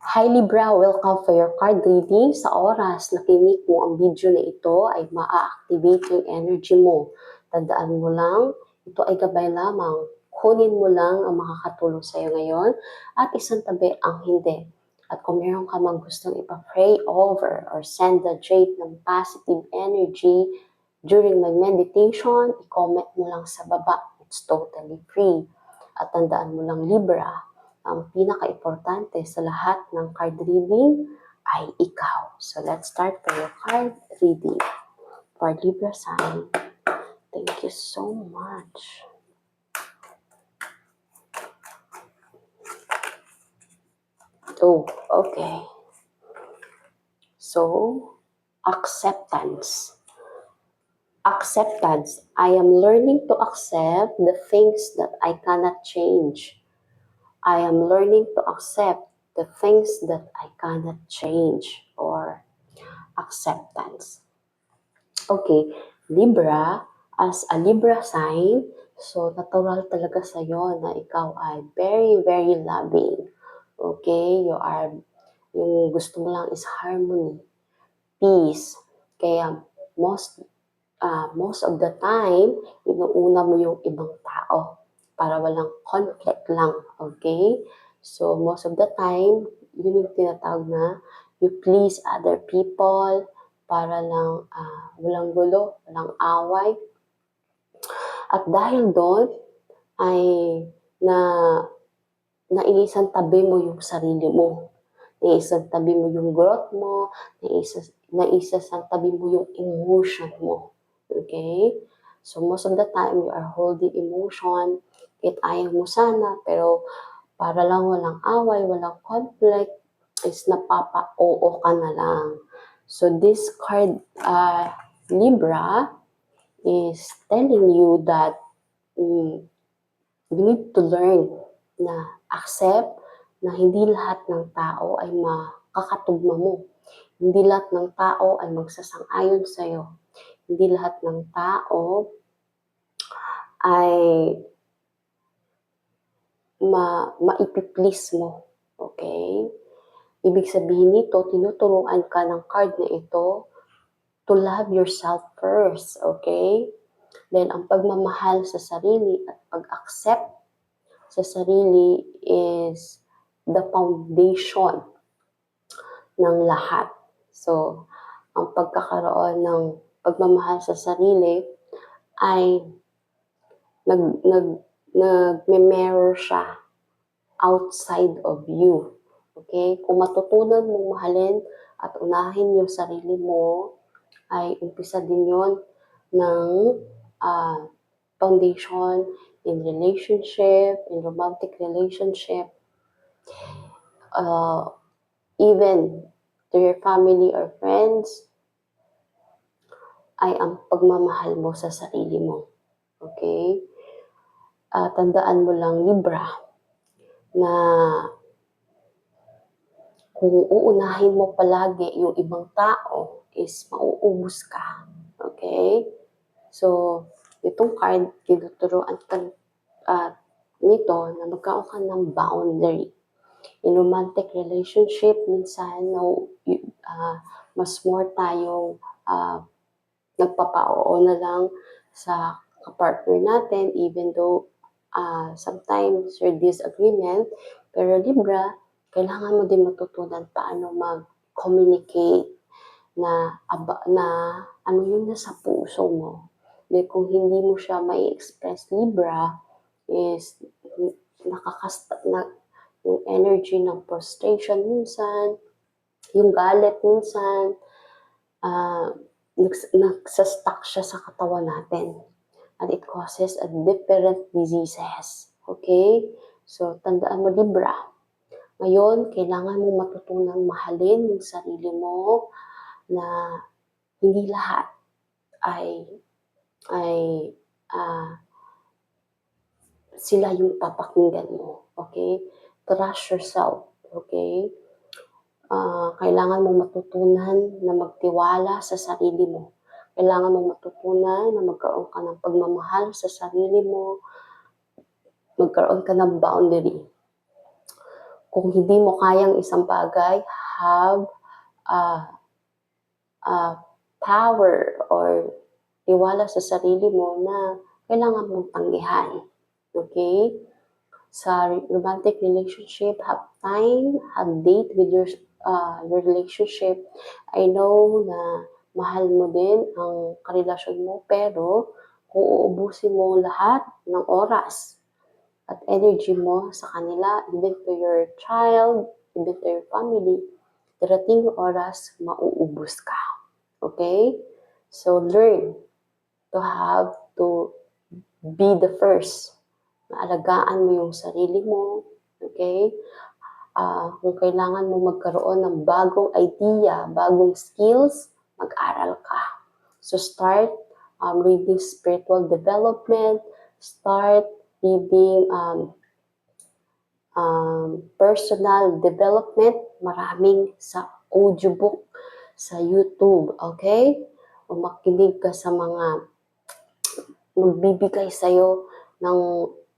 Hi Libra, welcome for your card reading. Sa oras na kinik mo ang video na ito ay maa-activate yung energy mo. Tandaan mo lang, ito ay gabay lamang. Kunin mo lang ang makakatulong sa iyo ngayon at isang tabi ang hindi. At kung meron ka mang gustong ipa-pray over or send the jade ng positive energy during my meditation, i-comment mo lang sa baba. It's totally free. At tandaan mo lang Libra, ang pinaka-importante sa lahat ng card reading ay ikaw. So let's start for your card reading for Libra sign. Thank you so much. Oh, okay. So, acceptance. Acceptance. I am learning to accept the things that I cannot change. I am learning to accept the things that I cannot change or acceptance. Okay, Libra, as a Libra sign, so natural talaga sa'yo na ikaw ay very, very loving. Okay, you are, yung gusto mo lang is harmony, peace. Kaya most, ah, most of the time, inuuna mo yung ibang tao para walang conflict lang. Okay? So, most of the time, yun yung tinatawag na you please other people para lang ah, walang gulo, walang away. At dahil doon, ay na naiisang tabi mo yung sarili mo. Naiisang tabi mo yung growth mo, naiisang, naiisang tabi mo yung emotion mo. Okay? So, most of the time, you are holding emotion, kahit ayaw mo sana, pero para lang walang away, walang conflict, is napapa-oo ka na lang. So, this card, uh, Libra, is telling you that mm, you need to learn na accept na hindi lahat ng tao ay makakatugma mo. Hindi lahat ng tao ay magsasang-ayon sa'yo. Hindi lahat ng tao ay ma maipiplease mo. Okay? Ibig sabihin nito, tinuturuan ka ng card na ito to love yourself first. Okay? Dahil ang pagmamahal sa sarili at pag-accept sa sarili is the foundation ng lahat. So, ang pagkakaroon ng pagmamahal sa sarili ay nag nag nagme-mirror siya outside of you. Okay? Kung matutunan mong mahalin at unahin yung sarili mo, ay umpisa din yon ng ah, foundation in relationship, in romantic relationship, uh, even to your family or friends, ay ang pagmamahal mo sa sarili mo. Okay? Ah, tandaan mo lang, Libra, na kung uunahin mo palagi yung ibang tao is mauubos ka. Okay? So, itong card, tinuturuan ka ah, nito na magkaroon ka ng boundary. In romantic relationship, minsan no, ah, mas more tayong ah, nagpapa-oo na lang sa kapartner natin even though ah, sometimes your disagreement. Pero Libra, kailangan mo din matutunan paano mag-communicate na, aba, na ano yung nasa puso mo. Dahil kung hindi mo siya may express Libra, is nakakasta, na, yung energy ng frustration minsan, yung galit minsan, ah nags, nagsastuck siya sa katawan natin. And it causes a different diseases. Okay? So, tandaan mo, Libra. Ngayon, kailangan mo matutunang mahalin yung sarili mo na hindi lahat ay ay ah, sila yung papakinggan mo. Okay? Trust yourself. Okay? Ah, kailangan mo matutunan na magtiwala sa sarili mo. Kailangan mo matutunan na magkaroon ka ng pagmamahal sa sarili mo. Magkaroon ka ng boundary. kung hindi mo kayang isang bagay, have uh, uh, power or tiwala sa sarili mo na kailangan mong tanggihan. Okay? Sa romantic relationship, have time, have date with your, uh, your relationship. I know na mahal mo din ang karelasyon mo, pero kung uubusin mo lahat ng oras at energy mo sa kanila, even to your child, even to your family, darating yung oras, mauubos ka. Okay? So, learn to have to be the first. na alagaan mo yung sarili mo. Okay? Ah, kung kailangan mo magkaroon ng bagong idea, bagong skills, mag-aral ka. So, start um, reading spiritual development, start reading um, um, personal development, maraming sa audiobook sa YouTube, okay? O makinig ka sa mga magbibigay sa'yo ng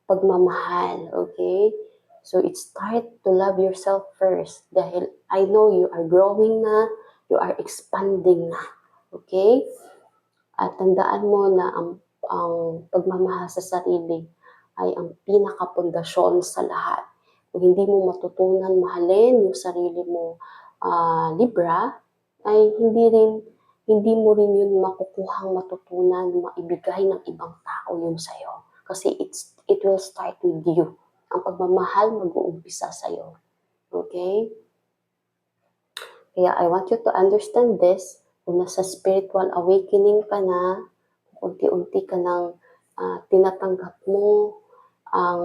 pagmamahal, okay? So, it start to love yourself first dahil I know you are growing na, you are expanding na, okay? At tandaan mo na ang, ang pagmamahal sa sarili ay ang pinakapundasyon sa lahat. Kung hindi mo matutunan mahalin yung sarili mo, ah, Libra, ay hindi rin hindi mo rin yun makukuhang matutunan maibigay ng ibang tao yun sa'yo. Kasi it's, it will start with you. Ang pagmamahal mag-uumpisa sa'yo. Okay? Kaya I want you to understand this. Kung nasa spiritual awakening ka na, unti-unti ka nang ah, tinatanggap mo ang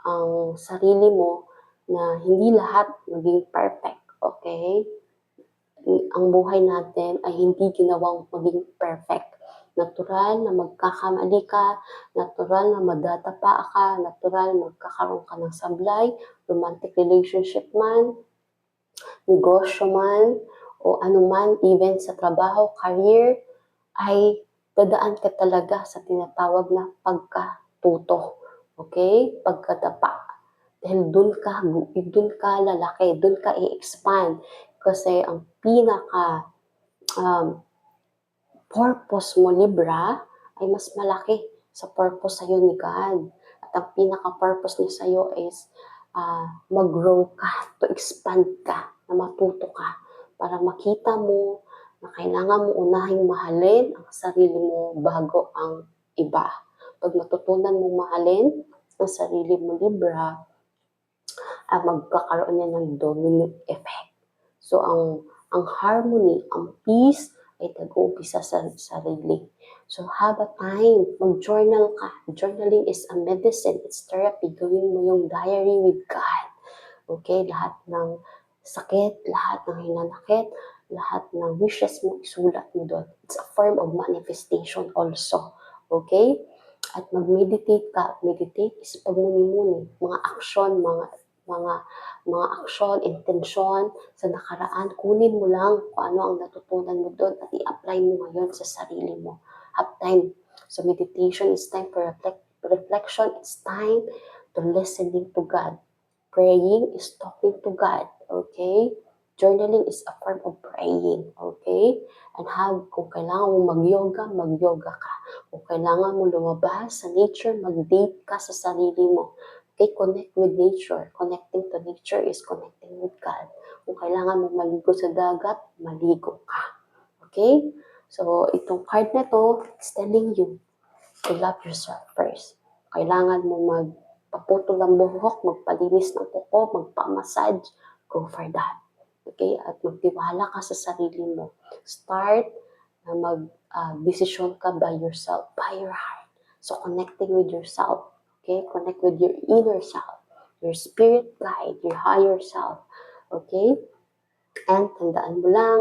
ang sarili mo na hindi lahat maging perfect. Okay? ang buhay natin ay hindi ginawang maging perfect. Natural na magkakamali ka, natural na madatapa ka, natural na magkakaroon ka ng sablay, romantic relationship man, negosyo man, o anuman, even sa trabaho, career, ay dadaan ka talaga sa tinatawag na pagkatuto. Okay? Pagkadapa. Dahil dun ka, dun ka lalaki, dun ka i-expand. Kasi ang pinaka um, purpose mo, Libra, ay mas malaki sa purpose sa'yo ni God. At ang pinaka-purpose niya sa'yo is uh, mag-grow ka, to expand ka, na matuto ka, para makita mo na kailangan mo unahing mahalin ang sarili mo bago ang iba. Pag matutunan mong mahalin ang sarili mo, Libra, ay magkakaroon yan ng domino effect. So, ang, ang harmony, ang peace, ay nag-uumpisa sa sarili. So, have a time. Mag-journal ka. Journaling is a medicine. It's therapy. Gawin mo yung diary with God. Okay? Lahat ng sakit, lahat ng hinanakit, lahat ng wishes mo, isulat mo doon. It's a form of manifestation also. Okay? At mag-meditate ka. Meditate is pagmuni-muni. Mga action, mga mga mga aksyon, intensyon sa nakaraan, kunin mo lang kung ano ang natutunan mo doon at i-apply mo ngayon sa sarili mo. Have time. So meditation is time for reflect, reflection. It's time to listening to God. Praying is talking to God. Okay? Journaling is a form of praying. Okay? And have, kung kailangan mo mag-yoga, mag-yoga ka. Kung kailangan mo lumabas sa nature, mag-date ka sa sarili mo. Okay, connect with nature. Connecting to nature is connecting with God. Kung kailangan mo maligo sa dagat, maligo ka. Okay? So, itong card na to, it's telling you to love yourself first. Kailangan mo magpaputol ng buhok, magpalinis ng kuko, magpamassage, go for that. Okay? At magtiwala ka sa sarili mo. Start na mag-decision ka by yourself, by your heart. So, connecting with yourself Okay? Connect with your inner self, your spirit guide, your higher self. Okay? And tandaan mo lang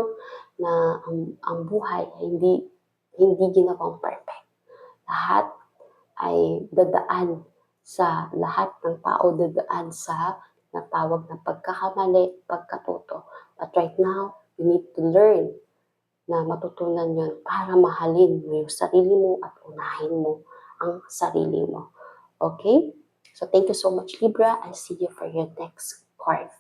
na ang, ang buhay ay hindi, hindi ginawang perfect. Lahat ay dadaan sa lahat ng tao dadaan sa natawag na pagkakamali, pagkatuto. But right now, you need to learn na matutunan yon para mahalin mo yung sarili mo at unahin mo ang sarili mo. Okay? So thank you so much, Libra. I'll see you for your next heart